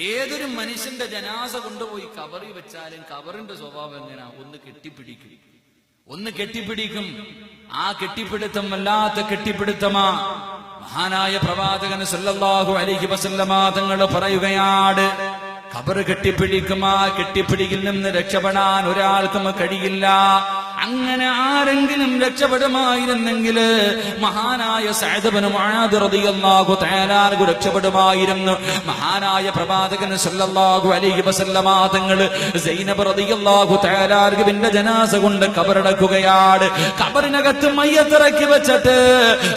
ഏതൊരു മനുഷ്യന്റെ ജനാസ കൊണ്ടുപോയി കവറി വെച്ചാലും കബറിന്റെ സ്വഭാവം എങ്ങനെയാ? ഒന്ന് കെട്ടിപ്പിടിക്കും. ഒന്ന് കെട്ടിപ്പിടിക്കും. ആ കെട്ടിപ്പിടുത്തം വല്ലാത്ത കെട്ടിപ്പിടുത്തമാ. മഹാനായ പ്രവാചകൻ സല്ലല്ലാഹു അലൈഹി വസല്ലമ തങ്ങൾ പറയുകയാണ് കബർ കെട്ടിപ്പിടിക്കുമാ കെട്ടിപ്പിടിയിൽ രക്ഷപ്പെടാൻ ഒരാൾക്കും കഴിയില്ല. അങ്ങനെ ആരെങ്കിലും രക്ഷപ്പെടുമായിരുന്നെങ്കിൽ മഹാനായ സഅദബിന് മുആദ് റളിയല്ലാഹു തആലാർക്കു രക്ഷപ്പെടുമായിരുന്നു. മഹാനായ പ്രവാചകൻ സല്ലല്ലാഹു അലൈഹി വസല്ലമ തങ്ങൾ സൈനബ് റളിയല്ലാഹു തആലാർക്കുവിന്റെ ജനാസ കൊണ്ട് കബറടക്കുകയാണ്. കബറിനകത്ത് മയ്യത്തിറക്കി വെച്ചിട്ട്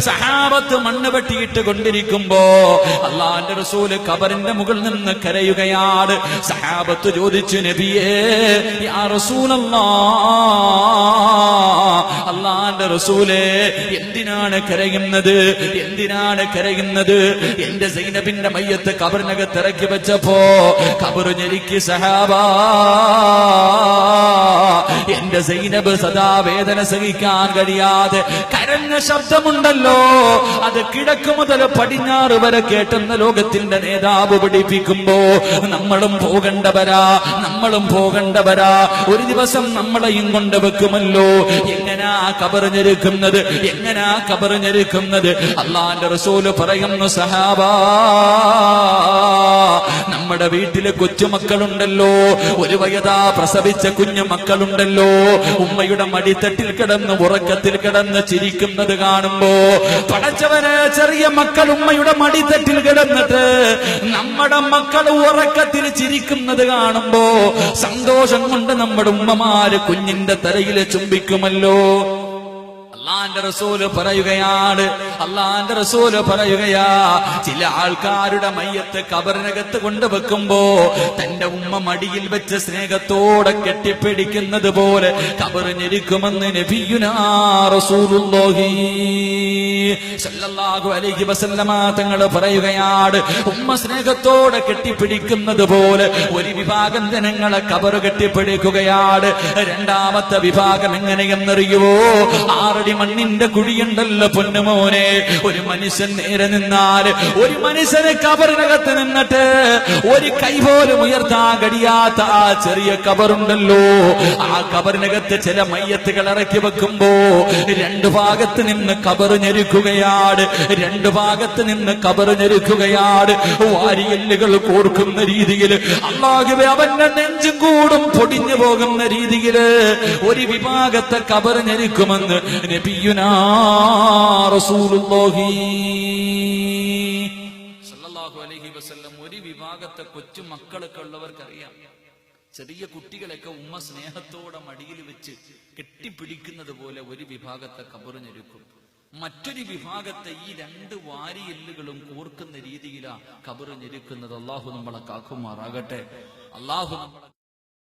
സഹാബത്ത് മണ്ണ് വെട്ടിയിട്ട് കൊണ്ടിരിക്കുമ്പോ അള്ളാന്റെ റസൂൽ കബറിന്റെ മുകളിൽ നിന്ന് കരയുകയാണ്. സഹാബത്ത് ചോദിച്ചു നബിയേ യാ റസൂലല്ലാ അള്ളാന്റെ റസൂലേ എന്തിനാണ് കരയുന്നത്? എന്തിനാണ് കരയുന്നത്? എന്റെ സൈനബിന്റെ മയ്യത്ത് കബറിനകത്ത് ഇറക്കി വെച്ചപ്പോ കബറ് ഞെരിക്ക് സഹാബാ എന്റെ സൈനബ് സദാ വേദന സഹിക്കാൻ കഴിയാതെ കരഞ്ഞ ശബ്ദമുണ്ടല്ലോ. അത് കിഴക്ക് മുതൽ പടിഞ്ഞാറ് വരെ കേട്ടെന്ന ലോകത്തിന്റെ നേതാവ് പഠിപ്പിക്കുമ്പോ നമ്മളും പോകണ്ടവരാ നമ്മളും പോകണ്ടവരാ. ഒരു ദിവസം നമ്മളെയും കൊണ്ട് വെക്കുമല്ലോ. എങ്ങനാ കബറിഞ്ഞിരിക്കുന്നത് എങ്ങനാ കബറിഞ്ഞിരിക്കുന്നത് അള്ളാന്റെ റസൂൽ പറയുന്നു സഹാബാ നമ്മുടെ വീട്ടിലെ കൊച്ചുമക്കളുണ്ടല്ലോ. ഒരു വയതാ പ്രസവിച്ച കുഞ്ഞു മക്കളുണ്ടല്ലോ. ഉമ്മയുടെ മടിത്തട്ടിൽ കിടന്ന് ഉറക്കത്തിൽ കിടന്ന് ചിരിക്കുന്നത് കാണുമ്പോ പടച്ചവന് ചെറിയ മക്കൾ ഉമ്മയുടെ മടിത്തട്ടിൽ കിടന്നിട്ട് നമ്മുടെ മക്കൾ ഉറക്കത്തിൽ ചിരിക്കുന്നത് കാണുമ്പോ സന്തോഷം കൊണ്ട് നമ്മുടെ ഉമ്മമാര് കുഞ്ഞിന്റെ തലയിൽ ചുംബിക്കുമല്ലോ. അള്ളാന്റെ റസൂൽ പറയുകയാണ് അള്ളാന്റെ റസൂൽ പറയുകയാ ചില ആൾക്കാരുടെ മയ്യത്ത് കബറിനകത്ത് കൊണ്ടുവെക്കുമ്പോ തന്റെ ഉമ്മ മടിയിൽ വെച്ച് സ്നേഹത്തോടെ കെട്ടിപ്പിടിക്കുന്നത് പോലെ കബറ് ഞെരിക്കുമെന്ന് തങ്ങൾ പറയുകയാണ്. ഉമ്മ സ്നേഹത്തോടെ കെട്ടിപ്പിടിക്കുന്നത് പോലെ ഒരു വിഭാഗം ജനങ്ങളെ കബറ് കെട്ടിപ്പിടിക്കുകയാണ്. രണ്ടാമത്തെ വിഭാഗം എങ്ങനെയെന്നറിയുവോ? ആറടി മണ്ണിന്റെ കുഴിയുണ്ടല്ലോ പൊന്നുമോനെ. ഒരു മനുഷ്യൻ നേരെ നിന്നാൽ ഒരു മനുഷ്യന് കബറിനകത്ത് നിന്നിട്ട് ഒരു കൈ പോലും ഉയർത്താൻ കഴിയാത്ത ആ ചെറിയ കബറുണ്ടല്ലോ. ആ കബറിനകത്ത് ചില മയ്യത്തുകൾ ഇറക്കി വെക്കുമ്പോ രണ്ട് ഭാഗത്ത് നിന്ന് കബറ് ഞെരുക്കുകയാണ് രണ്ട് ഭാഗത്ത് നിന്ന് കബറ് ഞെരുക്കുകയാണ്. വാരിയല്ലുകൾ കോർക്കുന്ന രീതിയിൽ അല്ലാഹുവേ അവന്റെ നെഞ്ചും കൂടും പൊടിഞ്ഞു പോകുന്ന രീതിയിൽ ഒരു വിഭാഗത്തെ കബറ് ഞെരുക്കുമെന്ന് നബിയുനാ വസല്ലം ഒരു വിഭാഗത്തെ കൊച്ചു മക്കളൊക്കെ ഉള്ളവർക്കറിയാം. ചെറിയ കുട്ടികളൊക്കെ ഉമ്മ സ്നേഹത്തോടെ മടിയിൽ വെച്ച് കെട്ടിപ്പിടിക്കുന്നത് പോലെ ഒരു വിഭാഗത്തെ കബറിഞ്ഞൊരുക്കും മറ്റൊരു വിഭാഗത്തെ ഈ രണ്ട് വാരിയെല്ലുകളും കോർക്കുന്ന രീതിയിലാ കബറിഞ്ഞിരിക്കുന്നത് അള്ളാഹു നമ്മളെ കാക്കുമാറാകട്ടെ. അള്ളാഹു നമ്മളെ